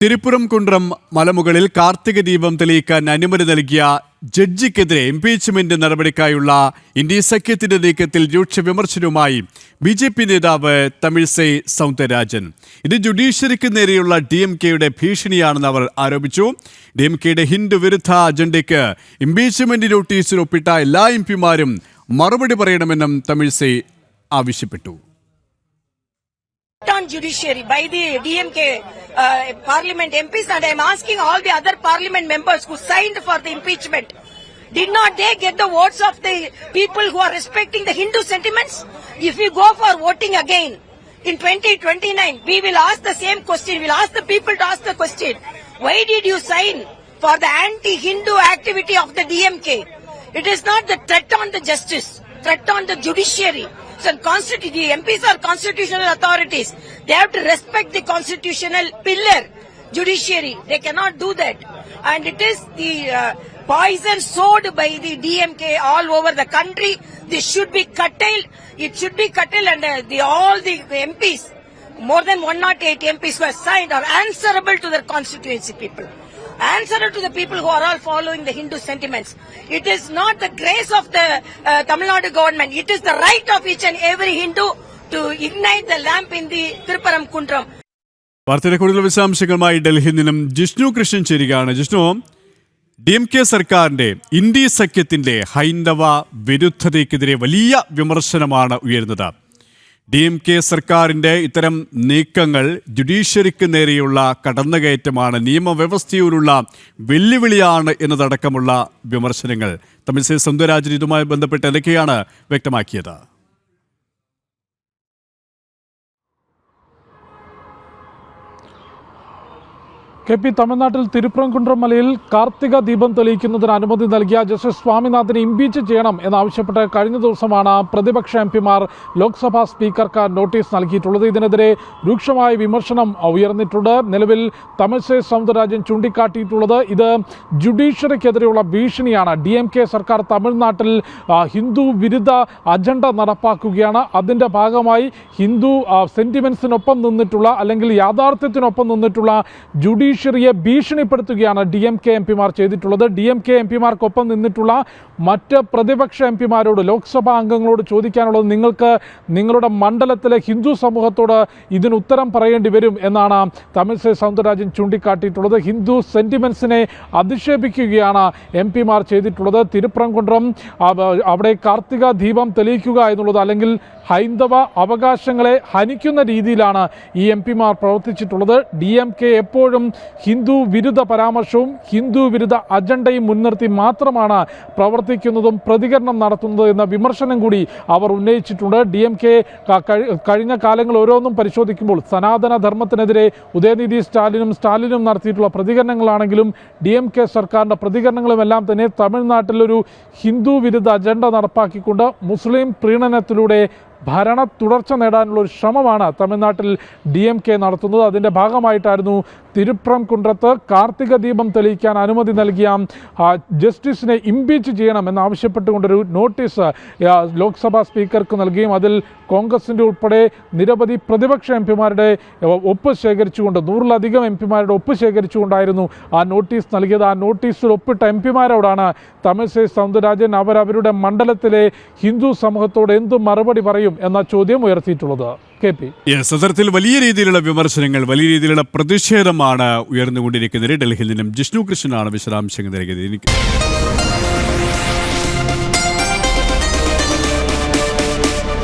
തിരുപ്പുറം കുണ്ട്രം മലമുകളിൽ കാർത്തിക ദീപം തെളിയിക്കാൻ അനുമതി നൽകിയ ജഡ്ജിക്കെതിരെ ഇംപീച്ച്മെന്റ് നടപടിക്കായുള്ള ഇന്ത്യ സഖ്യത്തിന്റെ നീക്കത്തിൽ രൂക്ഷ വിമർശനവുമായി ബി ജെ പി നേതാവ് തമിഴ്സൈ സൗന്ദരരാജൻ. ഇത് ജുഡീഷ്യറിക്ക് നേരെയുള്ള ഡി എം കെയുടെ ഭീഷണിയാണെന്ന് അവർ ആരോപിച്ചു. ഡി എം കെയുടെ ഹിന്ദു വിരുദ്ധ അജണ്ടയ്ക്ക് ഇംപീച്ച്മെന്റ് നോട്ടീസിൽ ഒപ്പിട്ട എല്ലാ എം പിമാരും മറുപടി പറയണമെന്നും തമിഴ്സൈ ആവശ്യപ്പെട്ടു. On judiciary by the DMK uh, parliament MPs and I am asking all the other parliament members who signed for the impeachment. Did not they get the votes of the people who are respecting the Hindu sentiments? If we go for voting again in 2029, we will ask the same question. We'll ask the people to ask the question. Why did you sign for the anti-Hindu activity of the DMK? It is not the threat on the justice, threat on the judiciary. So constitu- the MPs are constitutional authorities. They have to respect the constitutional pillar, judiciary. They cannot do that. And it is the uh, poison sowed by the DMK all over the country. This should be curtailed. It should be curtailed and uh, the, all the MPs, more than 108 MPs have signed are answerable to their constituency people. Answerable to the people who are all following the Hindu sentiments. It is not the grace of the uh, Tamil Nadu government. It is the right of each and every Hindu to ignite the lamp in the Triparam Kundram. വാർത്തയുടെ കൂടുതൽ വിശദാംശങ്ങളുമായി ഡൽഹിയിൽ നിന്നും ജിഷ്ണു കൃഷ്ണൻ ചേരുകയാണ് Jishnu D M K സർക്കാരിന്റെ India സഖ്യത്തിന്റെ ഹൈന്ദവ വിരുദ്ധതയ്ക്കെതിരെ വലിയ വിമർശനമാണ് ഉയരുന്നത് ഡി എം കെ സർക്കാരിന്റെ ഇത്തരം നീക്കങ്ങൾ ജുഡീഷ്യറിക്ക് നേരെയുള്ള കടന്നുകയറ്റമാണ് നിയമവ്യവസ്ഥയോടുള്ള വെല്ലുവിളിയാണ് എന്നതടക്കമുള്ള വിമർശനങ്ങൾ. തമിഴ്സൈ സ്വന്തരാജൻ ഇതുമായി ബന്ധപ്പെട്ട് എന്തൊക്കെയാണ് വ്യക്തമാക്കിയത്? കെ പി തമിഴ്നാട്ടിൽ തിരുപ്പുറംകുണ്ട്രം മലയിൽ കാർത്തിക ദീപം തെളിയിക്കുന്നതിന് അനുമതി നൽകിയ ജസ്റ്റിസ് സ്വാമിനാഥനെ ഇംപീച്ച് ചെയ്യണം എന്നാവശ്യപ്പെട്ട് കഴിഞ്ഞ ദിവസമാണ് പ്രതിപക്ഷ എം പിമാർ ലോക്സഭാ സ്പീക്കർക്ക് നോട്ടീസ് നൽകിയിട്ടുള്ളത്. ഇതിനെതിരെ രൂക്ഷമായ വിമർശനം ഉയർന്നിട്ടുണ്ട്. നിലവിൽ തമിഴ്സൈ സൗന്ദരരാജൻ ചൂണ്ടിക്കാട്ടിയിട്ടുള്ളത് ഇത് ജുഡീഷ്യറിക്കെതിരെയുള്ള ഭീഷണിയാണ്. ഡി എം കെ സർക്കാർ തമിഴ്നാട്ടിൽ ഹിന്ദു വിരുദ്ധ അജണ്ട നടപ്പാക്കുകയാണ്. അതിന്റെ ഭാഗമായി ഹിന്ദു സെന്റിമെൻസിനൊപ്പം നിന്നിട്ടുള്ള അല്ലെങ്കിൽ യാഥാർത്ഥ്യത്തിനൊപ്പം നിന്നിട്ടുള്ള ജുഡീഷ്യറിയെ ഭീഷണിപ്പെടുത്തുകയാണ് ഡി എം കെ എം പിമാർ ചെയ്തിട്ടുള്ളത്. ഡി എം കെ എം പിമാർക്കൊപ്പം നിന്നിട്ടുള്ള മറ്റ് പ്രതിപക്ഷ എം പിമാരോട് ലോക്സഭാ അംഗങ്ങളോട് ചോദിക്കാനുള്ളത് നിങ്ങൾക്ക് നിങ്ങളുടെ മണ്ഡലത്തിലെ ഹിന്ദു സമൂഹത്തോട് ഇതിന് ഉത്തരം പറയേണ്ടി വരും എന്നാണ് തമിഴ്സൈ സൗന്ദരരാജൻ ചൂണ്ടിക്കാട്ടിയിട്ടുള്ളത്. ഹിന്ദു സെന്റിമെന്റ്സിനെ അധിക്ഷേപിക്കുകയാണ് എം പിമാർ ചെയ്തിട്ടുള്ളത്. തിരുപ്രംകുണ്ടം അവിടെ കാർത്തിക ദീപം തെളിയിക്കുക എന്നുള്ളത് അല്ലെങ്കിൽ ഹൈന്ദവ അവകാശങ്ങളെ ഹനിക്കുന്ന രീതിയിലാണ് ഈ എം പിമാർ പ്രവർത്തിച്ചിട്ടുള്ളത്. ഡി എം കെ എപ്പോഴും ഹിന്ദു വിരുദ്ധ പരാമർശവും ഹിന്ദു വിരുദ്ധ അജണ്ടയും മുൻനിർത്തി മാത്രമാണ് പ്രവർത്തിക്കുന്നതും പ്രതികരണം നടത്തുന്നത് എന്ന വിമർശനം കൂടി അവർ ഉന്നയിച്ചിട്ടുണ്ട്. ഡി എം കെ കഴിഞ്ഞ കാലങ്ങൾ ഓരോന്നും പരിശോധിക്കുമ്പോൾ സനാതന ധർമ്മത്തിനെതിരെ ഉദയനിധി സ്റ്റാലിനും സ്റ്റാലിനും നടത്തിയിട്ടുള്ള പ്രതികരണങ്ങളാണെങ്കിലും ഡി എം കെ സർക്കാരിന്റെ പ്രതികരണങ്ങളുമെല്ലാം തന്നെ തമിഴ്നാട്ടിലൊരു ഹിന്ദു വിരുദ്ധ അജണ്ട നടപ്പാക്കിക്കൊണ്ട് മുസ്ലിം പ്രീണനത്തിലൂടെ ഭരണ തുടർച്ച നേടാനുള്ള ഒരു ശ്രമമാണ് തമിഴ്നാട്ടിൽ ഡി എം കെ നടത്തുന്നത്. അതിന്റെ ഭാഗമായിട്ടായിരുന്നു തിരുപ്രം കുണ്ടത്ത് കാർത്തിക ദീപം തെളിയിക്കാൻ അനുമതി നൽകിയ ജസ്റ്റിസിനെ ഇംപീച്ച് ചെയ്യണം എന്നാവശ്യപ്പെട്ടുകൊണ്ടൊരു നോട്ടീസ് ലോക്സഭാ സ്പീക്കർക്ക് നൽകുകയും അതിൽ കോൺഗ്രസിന്റെ ഉൾപ്പെടെ നിരവധി പ്രതിപക്ഷ എം പിമാരുടെ ഒപ്പ് ശേഖരിച്ചുകൊണ്ട് നൂറിലധികം എം പിമാരുടെ ഒപ്പ് ശേഖരിച്ചുകൊണ്ടായിരുന്നു ആ നോട്ടീസ് നൽകിയത്. ആ നോട്ടീസിൽ ഒപ്പിട്ട എം പിമാരോടാണ് തമിഴ്സൈ സൗന്ദരരാജൻ അവരവരുടെ മണ്ഡലത്തിലെ ഹിന്ദു സമൂഹത്തോട് എന്തു മറുപടി പറയും എന്ന ചോദ്യം ഉയർത്തിയിട്ടുള്ളത്. K P. യെസ് അത്തരത്തിൽ വലിയ രീതിയിലുള്ള വിമർശനങ്ങൾ വലിയ രീതിയിലുള്ള പ്രതിഷേധമാണ് ഉയർന്നുകൊണ്ടിരിക്കുന്നത്. ഡൽഹിയിൽ നിന്നും ജിഷ്ണു കൃഷ്ണനാണ് വിശദാംശങ്ങൾ നൽകിയത്. എനിക്ക്